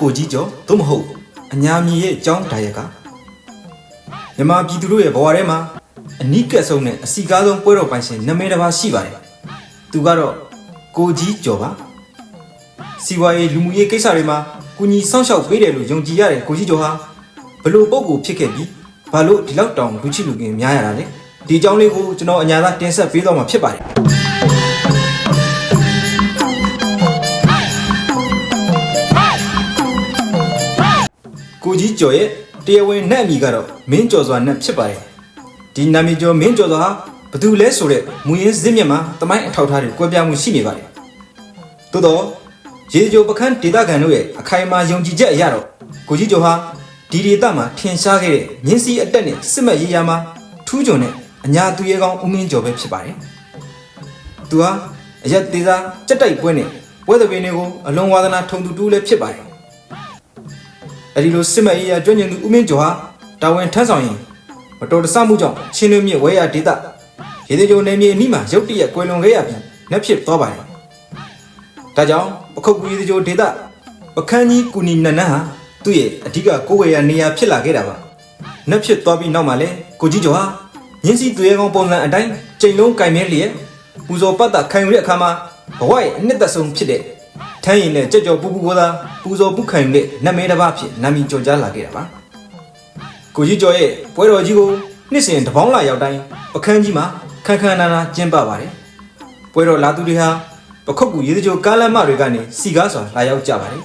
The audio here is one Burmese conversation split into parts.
ကိုကြီးကျော်သို့မဟုတ်အညာမြည်ရဲ့အကြောင်းဒါရကမြန်မာပြည်သူတို့ရဲ့ဘဝထဲမှာအနိကဆုံးနဲ့အစီကားဆုံးပွဲတော်ပိုင်ရှင်နာမည်တစ်ပါးရှိပါတယ်သူကတော့ကိုကြီးကျော်ပါစီဝါရေးလူမှုရေးကိစ္စတွေမှာကုညီစောင့်ရှောက်ပေးတယ်လို့ယုံကြည်ရတဲ့ကိုကြီးကျော်ဟာဘလို့ပုံကိုဖြစ်ခဲ့ပြီးဘာလို့ဒီလောက်တောင်လူချစ်လူကင်များရတာလဲဒီအကြောင်းလေးကိုကျွန်တော်အညာသားတင်ဆက်ပေးတော့မှာဖြစ်ပါတယ် ကိုကြီးကျော်ရဲ့တရားဝင်နှက်အမိကတော့မင်းကျော်စွာနှက်ဖြစ်ပါတယ်ဒီနာမည်ကျော်မင်းကျော်စွာဟာဘသူလဲဆိုတဲ့မူရင်းစစ်မြစ်မှာတမိုင်းအထောက်အထားတွေကွဲပြားမှုရှိနေပါတယ်သို့တော့ရေဒီယိုပခန်းဒေတာကန်တို့ရဲ့အခိုင်အမာယုံကြည်ချက်အရတော့ကိုကြီးကျော်ဟာဒီဒေတာမှာထင်ရှားခဲ့တဲ့မြင်းစည်းအတက်နဲ့စစ်မှတ်ရေးရမှာထူးချွန်တဲ့အညာသူရဲကောင်းဦးမင်းကျော်ပဲဖြစ်ပါတယ်သူဟာအရက်သေးစားစက်တိုက်ပွဲနဲ့ပွဲသဘင်တွေကိုအလွန်ဝါသနာထုံသူတူးလည်းဖြစ်ပါတယ် အဲဒီလိုစစ်မှတ်ရေးရကျွမ်းကျင်သူဦးမင်းကျော်ဟာတာဝန်ထမ်းဆောင်ရင်မတော်တဆမှုကြောင့်ချင်းလွမြင့်ဝဲရဒေသရေဒီယိုနယ်မြေအနီးမှာရုတ်တရက်ကွယ်လွန်ခဲ့ရပြီးနှက်ဖြစ်သွားပါတယ်။ဒါကြောင့်ပခုတ်ကူရေဒီယိုဒေသပခန်းကြီးကူနီနန်းနန်းဟာသူ့ရဲ့အဓိကကိုယ်ဝယ်ရနေရာဖြစ်လာခဲ့တာပါ။နှက်ဖြစ်သွားပြီးနောက်မှာလဲကိုကြီးကျော်ဟာရင်းစီသူရဲကောင်းပုံစံအတိုင်းချိန်လုံးကင်မဲလျက်ပူဇော်ပတ်တာခံယူတဲ့အခါမှာဘဝရဲ့အနှစ်သက်ဆုံးဖြစ်တဲ့ထမ်းရင်နဲ့ကြက်ကြော်ပူပူကိုသာ ပူဇော်ပုခံယူတဲ့နတ်မဲတစ်ပါးဖြစ်နာမည်ကျော်ကြားလာခဲ့တာပါကိုကြီးကျော်ရဲ့ပွဲတော်ကြီးကိုနှစ်စဉ်တပေါင်းလာရောက်တိုင်းပခန်းကြီးမှာခန်းခန်းနာနာကျင်းပပါတယ်ပွဲတော်လာသူတွေဟာပခုတ်ကူရေစကြိုကားလမ်းမတွေကနေစီကားစွာလာရောက်ကြပါတယ်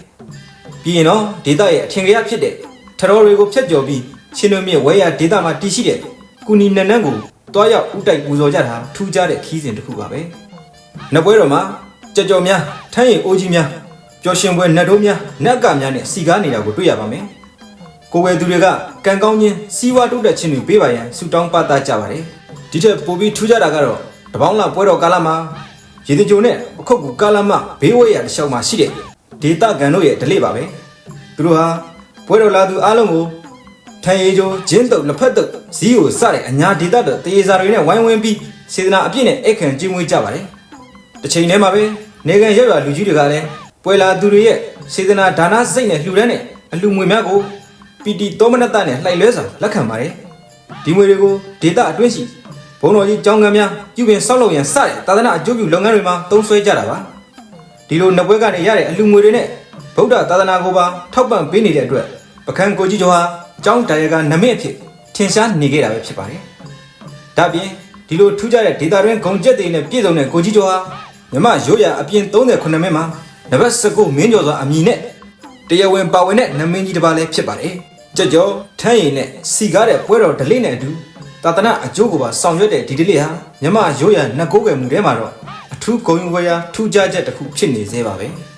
ပြီးရင်တော့ဒေတာရဲ့အထင်ကရဖြစ်တဲ့ထတော်တွေကိုဖျက်ကျော်ပြီးချင်းလွမြင့်ဝဲရဒေတာမှာတည်ရှိတဲ့ကုနီနန်းနန်းကိုတွားရောက်ဥတိုက်ပူဇော်ကြတာထူးခြားတဲ့ခီးစဉ်တစ်ခုပါပဲနတ်ပွဲတော်မှာကြော်ကြော်များထမ်းရည်အိုးကြီးများ ပျော်ရွှင်ပွဲနတ်တို့များနတ်ကများနဲ့စီကားနေတာကိုတွေ့ရပါမယ်။ကိုယ်ဝယ်သူတွေကကံကောင်းခြင်းစီးပွားတိုးတက်ခြင်းတွေပေးပါရန်ဆုတောင်းပသကြပါတယ်။ဒီထက်ပိုပြီးထူးခြားတာကတော့တပေါင်းလာပွဲတော်ကာလမှာရေတကြိုနဲ့ပခုတ်ကူကာလမဘေးဝဲရတစ်လျှောက်မှာရှိတဲ့ဒေတာကန်တို့ရဲ့ဓလေ့ပါပဲ။သူတို့ဟာပွဲတော်လာသူအားလုံးကိုထန်ရီကျိုဂျင်းတုပ်လက်ဖက်တုပ်ဇီးကိုစတဲ့အညာဒေတာတို့တေးစာတွေနဲ့ဝိုင်းဝန်းပြီးစေတနာအပြည့်နဲ့အခန့်ကျင်းဝေးကြပါတယ်။တစ်ချိန်တည်းမှာပဲနေကန်ရွရွလူကြီးတွေကလည်း ပွဲလာသူတွေရဲ့စေတနာဒါနစိတ်နဲ့လှူဒန်းတဲ့အလှူငွေများကိုပီတီတောမနတနဲ့လှိုက်လွဲစွာလက်ခံပါတယ်ဒီငွေတွေကိုဒေတာအတွင်းရှိဘုံတော်ကြီးကျောင်းကမ်းများပြုပြင်ဆောက်လုပ်ရန်စတဲ့သာသနာအကျိုးပြုလုပ်ငန်းတွေမှာသုံးစွဲကြတာပါဒီလိုနှစ်ပွဲကနေရတဲ့အလှူငွေတွေနဲ့ဗုဒ္ဓသာသနာကိုပါထောက်ပံ့ပေးနေတဲ့အတွက်ပခန်းကိုကြီးကျော်ဟာကျောင်းတရားကနမိတ်အဖြစ်ထင်ရှားနေခဲ့တာပဲဖြစ်ပါတယ်ဒါပြင်ဒီလိုထူးခြားတဲ့ဒေတာတွင်ဂုံကျက်တွေနဲ့ပြည့်စုံတဲ့ကိုကြီးကျော်ဟာမြမရိုးရာအပြင်39မိနစ်မှာ နံပါတ်19မင်းကျော်စွာအမည်နဲ့တရားဝင်ပါဝင်တဲ့နမင်းကြီးတစ်ပါးလည်းဖြစ်ပါတယ်။ကြက်ကျော်ထမ်းရည်နဲ့စီကားတဲ့ပွဲတော်ဒလိနဲ့အတူသာသနာအကျိုးကိုပါဆောင်ရွက်တဲ့ဒီဒလိဟာမြမရိုးရာနှစ်ကိုးကွယ်မှုထဲမှာတော့အထူးဂုဏ်ယူဝေရာထူးခြားချက်တစ်ခုဖြစ်နေသေးပါပဲ။